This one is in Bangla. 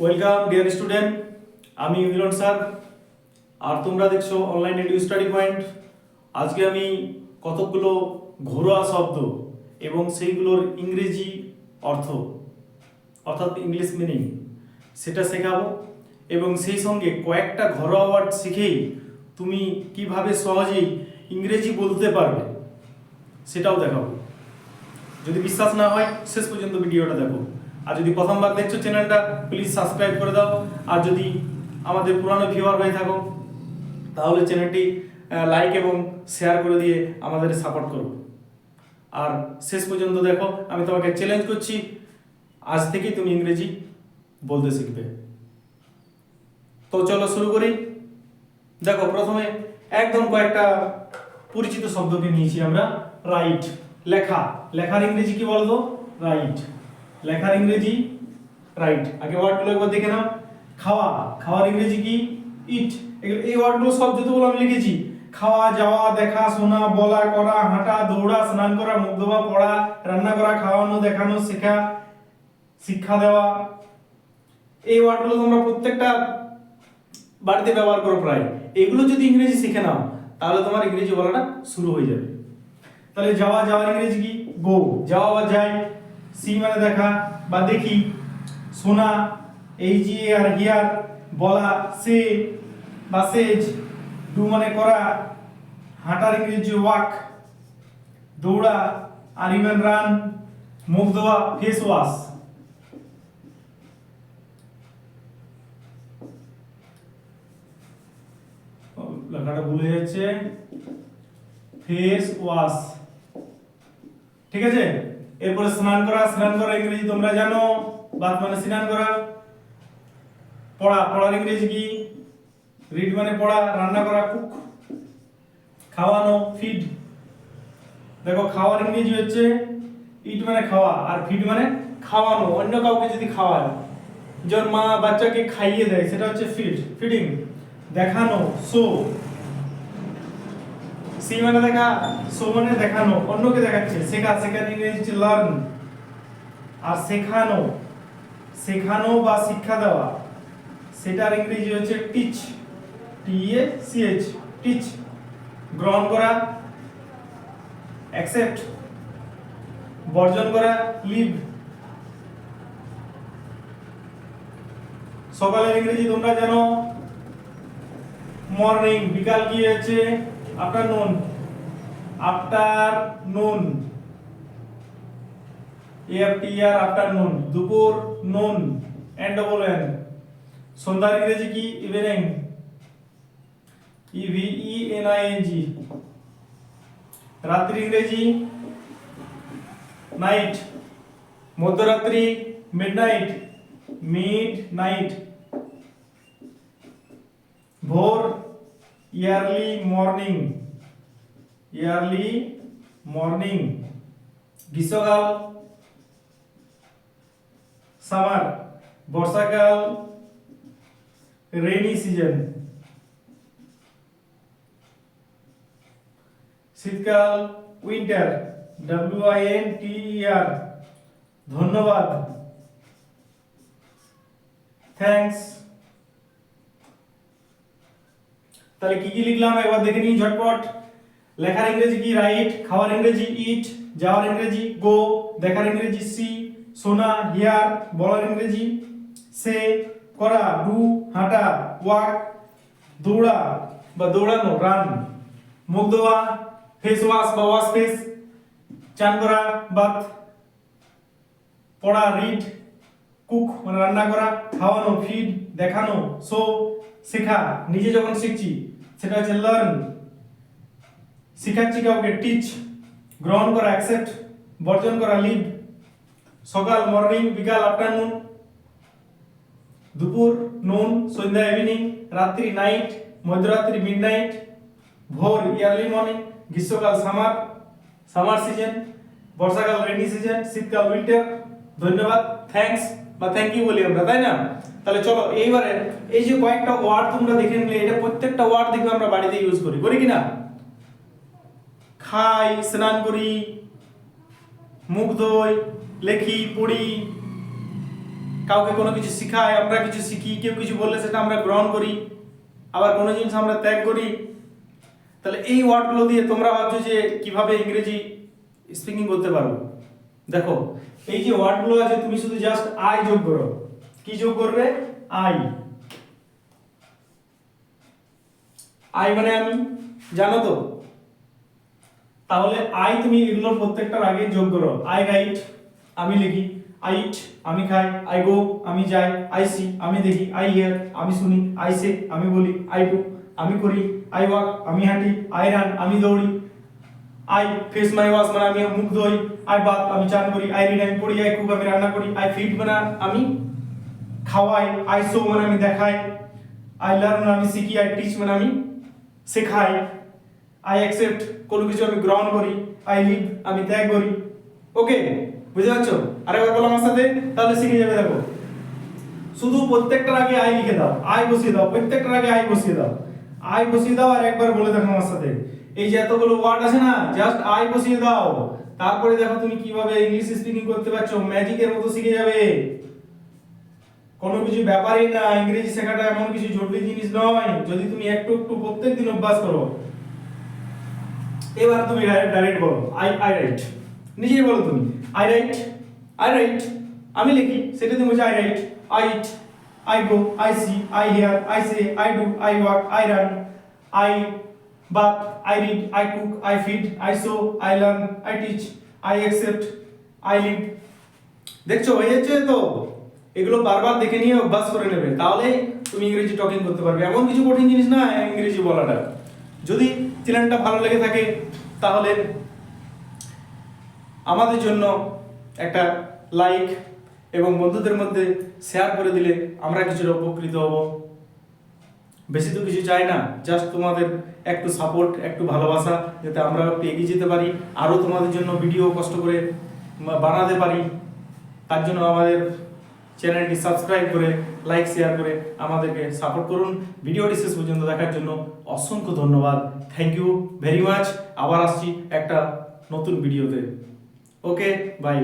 ওয়েলকাম ডিয়ার স্টুডেন্ট আমি মিলন স্যার। আর তোমরা দেখছ অনলাইন এডু স্টাডি পয়েন্ট আজকে আমি কতকগুলো ঘরোয়া শব্দ এবং সেইগুলোর ইংরেজি অর্থ, অর্থাৎ ইংলিশ মিনিং সেটা শেখাবো। এবং সেই সঙ্গে কয়েকটা ঘরোয়া ওয়ার্ড শিখেই তুমি কীভাবে সহজেই ইংরেজি বলতে পারবে, সেটাও দেখাবো। যদি বিশ্বাস না হয়, শেষ পর্যন্ত ভিডিওটা দেখো। আর যদি প্রথমবার দেখছ চ্যানেলটা প্লিজ সাবস্ক্রাইব করে দাও। আর যদি আমাদের পুরানো ভিউয়ার হয়ে থাকো, তাহলে চ্যানেলটি লাইক এবং শেয়ার করে দিয়ে আমাদের সাপোর্ট করো। আর শেষ পর্যন্ত দেখো, আমি তোমাকে চ্যালেঞ্জ করছি, আজ থেকেই তুমি ইংরেজি বলতে শিখবে। তো চলো শুরু করি। দেখো, প্রথমে একদম কয়েকটা পরিচিত শব্দকে নিয়েছি আমরা রাইট লেখা। লেখার ইংরেজি কি বলতো? রাইট লেখার ইংরেজি রাইট আগে ওয়ার্ডগুলো একবার দেখে নাও। খাওয়া, খাওয়ার ইংরেজি কি? ইট এই ওয়ার্ডগুলো সব যতগুলো আমি লিখেছি। খাওয়া, যাওয়া, দেখা, শোনা, বলা, করা, হাঁটা, দৌড়া, স্নান করা, মুখ ধোয়া, পড়া, রান্না করা, খাওয়ানো, দেখানো, শেখা, শিক্ষা দেওয়া। এই ওয়ার্ডগুলো তোমরা প্রত্যেকটা বাড়িতে ব্যবহার করো প্রায়। এগুলো যদি ইংরেজি শিখে নাও, তাহলে তোমার ইংরেজি বলাটা শুরু হয়ে যাবে। তাহলে যাওয়া, যাওয়ার ইংরেজি কি? গো যাওয়া বা যাই সি মানে দেখা বা দেখি শোনা এই জি আর হিয়ার বলা, সে বা সেজ ডু মানে করা, হাঁটার ইংরেজি ওয়াক, দৌড়া আর ইভেন রান, মুখ ধোয়া ফেস ওয়াশ লেখাটা ভুলে যাচ্ছে। ফেস ওয়াশ ঠিক আছে? এরপরে স্নান করা স্নান করা ইংরেজি তোমরা জানো বাত মানে স্নান করা। পড়া, পড়ার ইংরেজি কি? রিড মানে পড়া, রান্না করা কুক খাওয়ানো ফিড দেখো, খাওয়ার ইংরেজি হচ্ছে ইট মানে খাওয়া, আর ফিড মানে খাওয়ানো। অন্য কাউকে যদি খাওয়ায় যেমন মা বাচ্চাকে খাইয়ে দেয়, সেটা হচ্ছে ফিড ফিডিং দেখানো শো সি মানে দেখা শো মানে দেখানো, অন্যকে দেখাচ্ছে। শেখা, শেখার ইংরেজি লার্ন আর শেখানো শেখানো বা শিক্ষা দেওয়া। সেটার ইংরেজি হচ্ছে teach T A C H teach গ্রহণ করা অ্যাকসেপ্ট বর্জন করা লিভ সকালের ইংরেজি তোমরা জানো। মর্নিং বিকাল কি হচ্ছে আফটারনুন আফটারনুন এফটি আর আফটারনুন দুপুর নুন এন্ড ডবল এন সন্ধ্যার ইংরেজি কি evening E V E N I N G রাত্রি ইংরেজি নাইট মধ্যরাত্রি মিডনাইট মিড নাইট ভোর ইয়ারলি মর্নিং ইয়ারলি মর্নিং গ্রীষ্মকাল সামার বর্ষাকাল রেইনি সিজন শীতকাল winter W I N T R ধন্যবাদ. থ্যাঙ্কস তাহলে কি কি লিখলাম? একবার দেখে নিই ঝটপট। লেখার ইংরেজি কি? রাইট খাওয়ার ইংরেজি ইট যাওয়ার ইংরেজি গো দেখার ইংরেজি সি শোনা হিয়ার বলার ইংরেজি, সে, করা ডু হাঁটা ওয়াক দৌড়া বা দৌড়ানো রান মুখ ধোয়া ফেস ওয়াশ বা ওয়াশ ফেস চান করা বাথ পড়া রিড কুক মানে রান্না করা, খাওয়ানো ফিড দেখানো শো শেখা, নিজে যখন শিখছি, সেটা হচ্ছে লার্ন শিখাচ্ছি কাউকে টিচ গ্রহণ করা অ্যাকসেপ্ট বর্জন করা লিভ সকাল মর্নিং বিকাল আফটারনুন দুপুর নুন সন্ধ্যা ইভিনিং রাত্রি নাইট মধ্যরাত্রি মিড নাইট ভোর ইয়ারলি মর্নিং গ্রীষ্মকাল সামার সামার সিজন বর্ষাকাল রেনি সিজন শীতকাল উইন্টার ধন্যবাদ থ্যাঙ্কস বা থ্যাংক ইউ বলি আমরা, তাই না? তাহলে চলো, এইবারে এই যে কয়েকটা ওয়ার্ড তোমরা দেখে নিলে, এটা প্রত্যেকটা ওয়ার্ড দেখবে আমরা বাড়িতে ইউজ করি করি কি না খাই, স্নান করি, মুখ ধোই, লেখি, পড়ি, কাউকে কোনো কিছু শেখায় আমরা কিছু শিখি, কেউ কিছু বললে সেটা আমরা গ্রহণ করি, আবার কোনো জিনিস আমরা ত্যাগ করি। তাহলে এই ওয়ার্ডগুলো দিয়ে তোমরা ভাবছ যে কীভাবে ইংরেজি স্পিকিং করতে পারো দেখো, এই যে ওয়ার্ড ওয়ার্ডগুলো আছে, তুমি শুধু জাস্ট আই যোগ করো। কি যোগ করবে? আই আই মানে আমি, জানো তো? তাহলে আই তুমি এগুলোর প্রত্যেকটার আগে যোগ করো। আই রাইট আমি লিখি। আই ইট আমি খাই। আই গো আমি যাই। আই সি আমি দেখি। আই হিয়ার আমি শুনি। আই সে আমি বলি। আই ডু আমি করি। আই ওয়াক আমি হাঁটি। আই রান আমি দৌড়ি। আই ফেস মাই ওয়াশ মানে আমি মুখ ধোই, আই বাথ আমি চান করি, আই রিড আমি পড়ি, আই কুক আমি রান্না করি, আই ফিড মানে আমি খাওয়াই, আই শো মানে আমি দেখাই, আই লার্ন মানে আমি শিখি, আই টিচ মানে আমি শেখাই, আই অ্যাকসেপ্ট কোনো কিছু আমি গ্রহণ করি, আই লিভ আমি ত্যাগ করি। ওকে বুঝতে পারছ? আরেকবার বলো আমার সাথে, তাহলে শিখে যাবে, দেখো। শুধু প্রত্যেকটার আগে আই লিখে দাও, আই বসিয়ে দাও, প্রত্যেকটার আগে আই বসিয়ে দাও, আই বসিয়ে দাও আর একবার বলে দেখো আমার সাথে। এই যে এতগুলো ওয়ার্ড আছে না জাস্ট আই বসিয়ে দাও। তারপরে দেখো তুমি কীভাবে ইংলিশ স্পিকিং করতে পারছ ম্যাজিকের মতো শিখে যাবে। কোনো কিছু ব্যাপারই না, ইংরেজি শেখাটা এমন কিছু জটিল জিনিস নয়, যদি তুমি একটু একটু প্রত্যেক দিন অভ্যাস করো। এবার তুমি ডাইরেক্ট বলো আই আই রাইট নিজেই বলো তুমি আই রাইট আই রাইট আমি লিখি, সেটা তুমি I write I eat I go I see I hear I say I do I walk I run I bath I read I cook I feed I show I learn I teach I accept I live দেখছ হয়ে যাচ্ছে তো, এগুলো বারবার দেখে নিয়ে অভ্যাস করে নেবে। তাহলে তুমি ইংরেজি টকিং করতে পারবে। এমন কিছু কঠিন জিনিস না, ইংরেজি বলাটা। যদি চ্যানেলটা ভালো লেগে থাকে, তাহলে আমাদের জন্য একটা লাইক এবং বন্ধুদের মধ্যে শেয়ার করে দিলে আমরা কিছুটা উপকৃত হব। বেশি তো কিছু চাই না জাস্ট তোমাদের একটু সাপোর্ট একটু ভালোবাসা, যাতে আমরা একটু এগিয়ে যেতে পারি আরও তোমাদের জন্য ভিডিও কষ্ট করে বানাতে পারি। তার জন্য আমাদের চ্যানেলটি সাবস্ক্রাইব করে লাইক শেয়ার করে আমাদেরকে সাপোর্ট করুন। ভিডিওটি শেষ পর্যন্ত দেখার জন্য অসংখ্য ধন্যবাদ। থ্যাংক ইউ ভেরি মাচ আবার আসছি একটা নতুন ভিডিওতে ওকে বাই